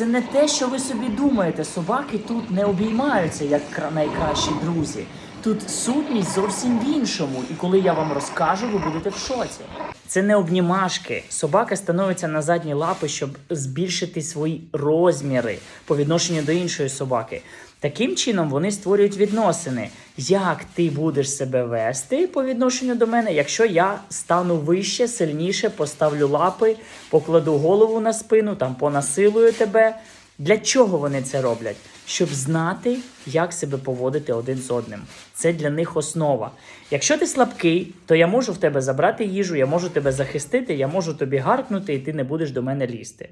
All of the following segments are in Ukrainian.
це не те, що ви собі думаєте. Собаки тут не обіймаються як найкращі друзі. Тут сутність зовсім в іншому, і коли я вам розкажу, ви будете в шоці. Це не обнімашки. Собака становиться на задні лапи, щоб збільшити свої розміри по відношенню до іншої собаки. Таким чином вони створюють відносини. Як ти будеш себе вести по відношенню до мене, якщо я стану вище, сильніше, поставлю лапи, покладу голову на спину, там понасилую тебе. Для чого вони це роблять? Щоб знати, як себе поводити один з одним. Це для них основа. Якщо ти слабкий, то я можу в тебе забрати їжу, я можу тебе захистити, я можу тобі гаркнути, і ти не будеш до мене лізти.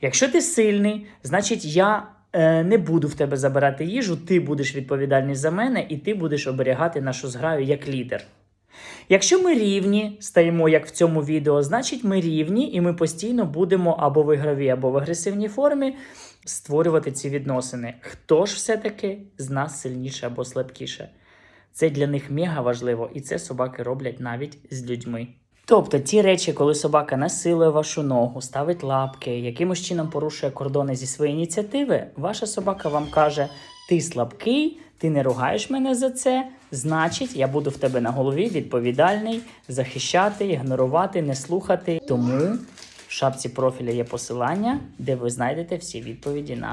Якщо ти сильний, значить я не буду в тебе забирати їжу, ти будеш відповідальний за мене, і ти будеш оберігати нашу зграю як лідер. Якщо ми рівні, стаємо як в цьому відео, значить ми рівні, і ми постійно будемо або в ігровій, або в агресивній формі створювати ці відносини. Хто ж все-таки з нас сильніше або слабкіше? Це для них мега важливо, і це собаки роблять навіть з людьми. Тобто ті речі, коли собака насилує вашу ногу, ставить лапки, якимось чином порушує кордони зі своєї ініціативи, ваша собака вам каже: ти слабкий, ти не ругаєш мене за це. Значить, я буду в тебе на голові відповідальний, захищати, ігнорувати, не слухати. Тому в шапці профіля є посилання, де ви знайдете всі відповіді на